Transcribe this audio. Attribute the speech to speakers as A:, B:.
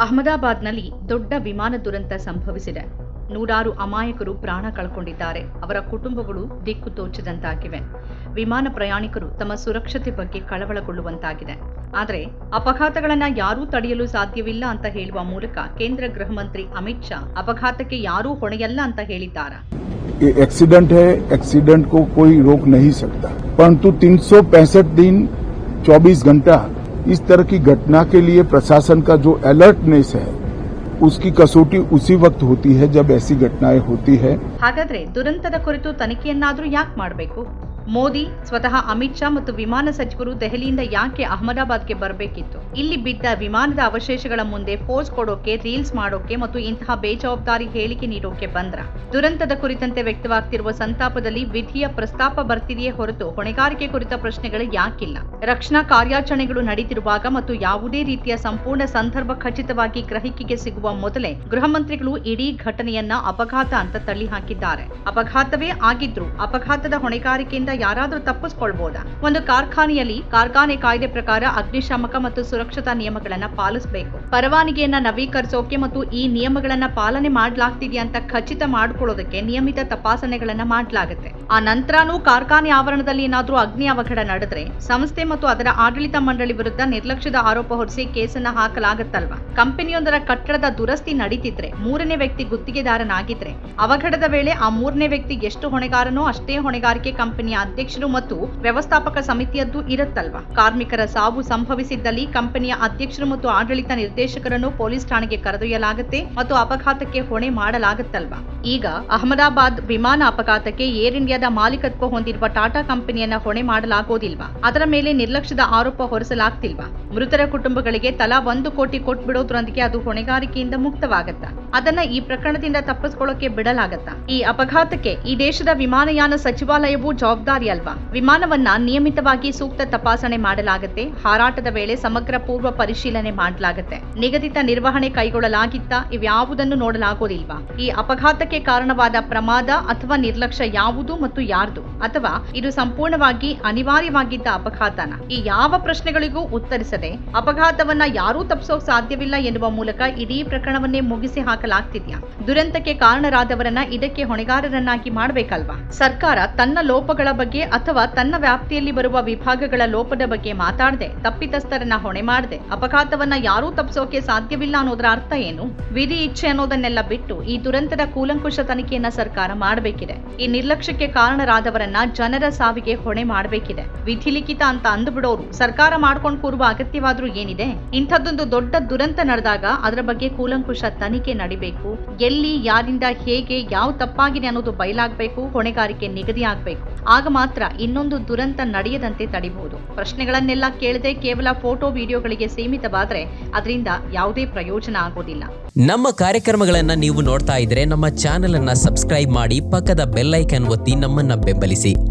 A: ಅಹಮದಾಬಾದ್ನಲ್ಲಿ ದೊಡ್ಡ ವಿಮಾನ ದುರಂತ ಸಂಭವಿಸಿದೆ ನೂರಾರು ಅಮಾಯಕರು ಪ್ರಾಣ ಕಳ್ಕೊಂಡಿದ್ದಾರೆ ಅವರ ಕುಟುಂಬಗಳು ದಿಕ್ಕು ತೋಚದಂತಾಗಿವೆ ವಿಮಾನ ಪ್ರಯಾಣಿಕರು ತಮ್ಮ ಸುರಕ್ಷತೆ ಬಗ್ಗೆ ಕಳವಳಗೊಳ್ಳುವಂತಾಗಿದೆ ಆದರೆ ಅಪಘಾತಗಳನ್ನ ಯಾರೂ ತಡೆಯಲು ಸಾಧ್ಯವಿಲ್ಲ ಅಂತ ಹೇಳುವ ಮೂಲಕ ಕೇಂದ್ರ ಗೃಹ ಮಂತ್ರಿ ಅಮಿತ್ ಶಾ ಅಪಘಾತಕ್ಕೆ ಯಾರೂ ಹೊಣೆಯಲ್ಲ ಅಂತ ಹೇಳಿದ್ದಾರೆ
B: ये एक्सीडेंट है एक्सीडेंट को कोई रोक नहीं सकता परंतु तीन दिन 24 घंटा इस तरह की घटना के लिए प्रशासन का जो अलर्टनेस है उसकी कसौटी उसी वक्त होती है जब ऐसी घटनाएं होती है
A: ಹಾಗಾದ್ರೆ ದುರಂತದ ಕುರಿತು ತನಿಖೆಯನ್ನಾದ್ರೂ ಯಾಕೆ ಮಾಡಬೇಕು ಮೋದಿ ಸ್ವತಃ ಅಮಿತ್ ಶಾ ಮತ್ತು ವಿಮಾನ ಸಚಿವರು ದೆಹಲಿಯಿಂದ ಯಾಕೆ ಅಹಮದಾಬಾದ್ಗೆ ಬರಬೇಕಿತ್ತು? ಇಲ್ಲಿ ಬಿದ್ದ ವಿಮಾನದ ಅವಶೇಷಗಳ ಮುಂದೆ ಪೋಸ್ ಕೊಡೋಕೆ, ರೀಲ್ಸ್ ಮಾಡೋಕೆ ಮತ್ತು ಇಂತಹ ಬೇಜವಾಬ್ದಾರಿ ಹೇಳಿಕೆ ನೀಡೋಕೆ ಬಂದ್ರ? ದುರಂತದ ಕುರಿತಂತೆ ವ್ಯಕ್ತವಾಗ್ತಿರುವ ಸಂತಾಪದಲ್ಲಿ ವಿಧಿಯ ಪ್ರಸ್ತಾಪ ಬರ್ತಿದೆಯೇ ಹೊರತು ಹೊಣೆಗಾರಿಕೆ ಕುರಿತ ಪ್ರಶ್ನೆಗಳು ಯಾಕಿಲ್ಲ? ರಕ್ಷಣಾ ಕಾರ್ಯಾಚರಣೆಗಳು ನಡೀತಿರುವಾಗ ಮತ್ತು ಯಾವುದೇ ರೀತಿಯ ಸಂಪೂರ್ಣ ಸಂದರ್ಭ ಖಚಿತವಾಗಿ ಗ್ರಹಿಕೆಗೆ ಸಿಗುವ ಮೊದಲೇ ಗೃಹ ಮಂತ್ರಿಗಳು ಇಡೀ ಘಟನೆಯನ್ನ ಅಪಘಾತ ಅಂತ ತಳ್ಳಿ ಹಾಕಿದ್ದಾರೆ ಅಪಘಾತವೇ ಆಗಿದ್ರು, ಅಪಘಾತದ ಹೊಣೆಗಾರಿಕೆಯಿಂದ ಯಾರಾದ್ರೂ ತಪ್ಪಿಸ್ಕೊಳ್ಬಹುದಾ ಒಂದು ಕಾರ್ಖಾನೆಯಲ್ಲಿ ಕಾರ್ಖಾನೆ ಕಾಯ್ದೆ ಪ್ರಕಾರ ಅಗ್ನಿಶಾಮಕ ಮತ್ತು ಸುರಕ್ಷತಾ ನಿಯಮಗಳನ್ನ ಪಾಲಿಸಬೇಕು. ಪರವಾನಗಿಯನ್ನ ನವೀಕರಿಸೋಕೆ ಮತ್ತು ಈ ನಿಯಮಗಳನ್ನ ಪಾಲನೆ ಮಾಡಲಾಗ್ತಿದೆಯಾ ಅಂತ ಖಚಿತ ಮಾಡ್ಕೊಳ್ಳೋದಕ್ಕೆ ನಿಯಮಿತ ತಪಾಸಣೆಗಳನ್ನ ಮಾಡಲಾಗುತ್ತೆ. ಆ ನಂತರನೂ ಕಾರ್ಖಾನೆ ಆವರಣದಲ್ಲಿ ಏನಾದರೂ ಅಗ್ನಿ ಅವಘಡ ನಡೆದ್ರೆ ಸಂಸ್ಥೆ ಮತ್ತು ಅದರ ಆಡಳಿತ ಮಂಡಳಿ ವಿರುದ್ಧ ನಿರ್ಲಕ್ಷ್ಯದ ಆರೋಪ ಹೊರಿಸಿ ಕೇಸನ್ನ ಹಾಕಲಾಗತ್ತಲ್ವಾ? ಕಂಪನಿಯೊಂದರ ಕಟ್ಟಡದ ದುರಸ್ತಿ ನಡೀತಿದ್ರೆ ಮೂರನೇ ವ್ಯಕ್ತಿ ಗುತ್ತಿಗೆದಾರನಾಗಿದ್ರೆ ಅವಘಡದ ವೇಳೆ ಆ ಮೂರನೇ ವ್ಯಕ್ತಿ ಎಷ್ಟು ಹೊಣೆಗಾರನೋ ಅಷ್ಟೇ ಹೊಣೆಗಾರಿಕೆ ಕಂಪನಿಯ ಅಧ್ಯಕ್ಷರು ಮತ್ತು ವ್ಯವಸ್ಥಾಪಕ ಸಮಿತಿಯದ್ದು ಇರುತ್ತಲ್ವಾ? ಕಾರ್ಮಿಕರ ಸಾವು ಸಂಭವಿಸಿದ್ದಲ್ಲಿ ಕಂಪನಿಯ ಅಧ್ಯಕ್ಷರು ಮತ್ತು ಆಡಳಿತ ನಿರ್ದೇಶಕರನ್ನು ಪೊಲೀಸ್ ಠಾಣೆಗೆ ಕರೆದೊಯ್ಯಲಾಗುತ್ತೆ ಮತ್ತು ಅಪಘಾತಕ್ಕೆ ಹೊಣೆ ಮಾಡಲಾಗುತ್ತಲ್ವಾ? ಈಗ ಅಹಮದಾಬಾದ್ ವಿಮಾನ ಅಪಘಾತಕ್ಕೆ ಏರ್ ಇಂಡಿಯಾದ ಮಾಲೀಕತ್ವ ಹೊಂದಿರುವ ಟಾಟಾ ಕಂಪನಿಯನ್ನ ಹೊಣೆ ಮಾಡಲಾಗೋದಿಲ್ವಾ? ಅದರ ಮೇಲೆ ನಿರ್ಲಕ್ಷ್ಯದ ಆರೋಪ ಹೊರಿಸಲಾಗ್ತಿಲ್ವಾ? ಮೃತರ ಕುಟುಂಬಗಳಿಗೆ ತಲಾ ಒಂದು ಕೋಟಿ ಕೊಟ್ಬಿಡೋದ್ರೊಂದಿಗೆ ಅದು ಹೊಣೆಗಾರಿಕೆಯಿಂದ ಮುಕ್ತವಾಗತ್ತ? ಅದನ್ನ ಈ ಪ್ರಕರಣದಿಂದ ತಪ್ಪಿಸ್ಕೊಳ್ಳೋಕೆ ಬಿಡಲಾಗತ್ತಾ? ಈ ಅಪಘಾತಕ್ಕೆ ಈ ದೇಶದ ವಿಮಾನಯಾನ ಸಚಿವಾಲಯವು ಜವಾಬ್ದಾರಿ ಅಲ್ವಾ? ವಿಮಾನವನ್ನ ನಿಯಮಿತವಾಗಿ ಸೂಕ್ತ ತಪಾಸಣೆ ಮಾಡಲಾಗುತ್ತೆ. ಹಾರಾಟದ ವೇಳೆ ಸಮಗ್ರ ಪೂರ್ವ ಪರಿಶೀಲನೆ ಮಾಡಲಾಗುತ್ತೆ. ನಿಗದಿತ ನಿರ್ವಹಣೆ ಕೈಗೊಳ್ಳಲಾಗಿತ್ತ ಇವ್ಯಾವುದನ್ನು ನೋಡಲಾಗೋದಿಲ್ವಾ? ಈ ಅಪಘಾತಕ್ಕೆ ಕಾರಣವಾದ ಪ್ರಮಾದ ಅಥವಾ ನಿರ್ಲಕ್ಷ್ಯ ಯಾವುದು ಮತ್ತು ಯಾರ್ದು? ಅಥವಾ ಇದು ಸಂಪೂರ್ಣವಾಗಿ ಅನಿವಾರ್ಯವಾಗಿದ್ದ ಅಪಘಾತನ? ಈ ಯಾವ ಪ್ರಶ್ನೆಗಳಿಗೂ ಉತ್ತರಿಸದೆ ಅಪಘಾತವನ್ನ ಯಾರೂ ತಪ್ಪಿಸೋಕ್ ಸಾಧ್ಯವಿಲ್ಲ ಎನ್ನುವ ಮೂಲಕ ಇಡೀ ಪ್ರಕರಣವನ್ನೇ ಮುಗಿಸಿ ಹಾಕಲಾಗ್ತಿದ್ಯಾ? ದುರಂತಕ್ಕೆ ಕಾರಣರಾದವರನ್ನ ಇದಕ್ಕೆ ಹೊಣೆಗಾರರನ್ನಾಗಿ ಮಾಡಬೇಕಲ್ವಾ? ಸರ್ಕಾರ ತನ್ನ ಲೋಪಗಳ ಅಥವಾ ತನ್ನ ವ್ಯಾಪ್ತಿಯಲ್ಲಿ ಬರುವ ವಿಭಾಗಗಳ ಲೋಪದ ಬಗ್ಗೆ ಮಾತಾಡದೆ, ತಪ್ಪಿತಸ್ಥರನ್ನ ಹೊಣೆ ಮಾಡದೆ, ಅಪಘಾತವನ್ನ ಯಾರೂ ತಪ್ಪಿಸೋಕೆ ಸಾಧ್ಯವಿಲ್ಲ ಅನ್ನೋದರ ಅರ್ಥ ಏನು? ವಿಧಿ ಇಚ್ಛೆ ಅನ್ನೋದನ್ನೆಲ್ಲ ಬಿಟ್ಟು ಈ ದುರಂತದ ಕೂಲಂಕುಷ ತನಿಖೆಯನ್ನ ಸರ್ಕಾರ ಮಾಡಬೇಕಿದೆ. ಈ ನಿರ್ಲಕ್ಷ್ಯಕ್ಕೆ ಕಾರಣರಾದವರನ್ನ ಜನರ ಸಾವಿಗೆ ಹೊಣೆ ಮಾಡಬೇಕಿದೆ. ವಿಧಿ ಲಿಖಿತ ಅಂತ ಅಂದುಬಿಡೋರು ಸರ್ಕಾರ ಮಾಡ್ಕೊಂಡು ಕೂರುವ ಅಗತ್ಯವಾದ್ರೂ ಏನಿದೆ? ಇಂಥದ್ದೊಂದು ದೊಡ್ಡ ದುರಂತ ನಡೆದಾಗ ಅದರ ಬಗ್ಗೆ ಕೂಲಂಕುಷ ತನಿಖೆ ನಡಿಬೇಕು. ಎಲ್ಲಿ, ಯಾರಿಂದ, ಹೇಗೆ, ಯಾವ ತಪ್ಪಾಗಿದೆ ಅನ್ನೋದು ಬಯಲಾಗಬೇಕು, ಹೊಣೆಗಾರಿಕೆ ನಿಗದಿ ಆಗಬೇಕು. ಆಗ ಮಾತ್ರ ಇನ್ನೊಂದು ದುರಂತ ನಡೆಯದಂತೆ ತಡಿಬಹುದು. ಪ್ರಶ್ನೆಗಳನ್ನೆಲ್ಲ ಕೇಳದೆ ಕೇವಲ ಫೋಟೋ ವಿಡಿಯೋಗಳಿಗೆ ಸೀಮಿತವಾದ್ರೆ ಅದರಿಂದ ಯಾವುದೇ ಪ್ರಯೋಜನ ಆಗೋದಿಲ್ಲ.
C: ನಮ್ಮ ಕಾರ್ಯಕ್ರಮಗಳನ್ನ ನೀವು ನೋಡ್ತಾ ಇದ್ರೆ ನಮ್ಮ ಚಾನೆಲ್ ಅನ್ನ ಸಬ್ಸ್ಕ್ರೈಬ್ ಮಾಡಿ ಪಕ್ಕದ ಬೆಲ್ಲೈಕನ್ ಒತ್ತಿ ನಮ್ಮನ್ನ ಬೆಂಬಲಿಸಿ.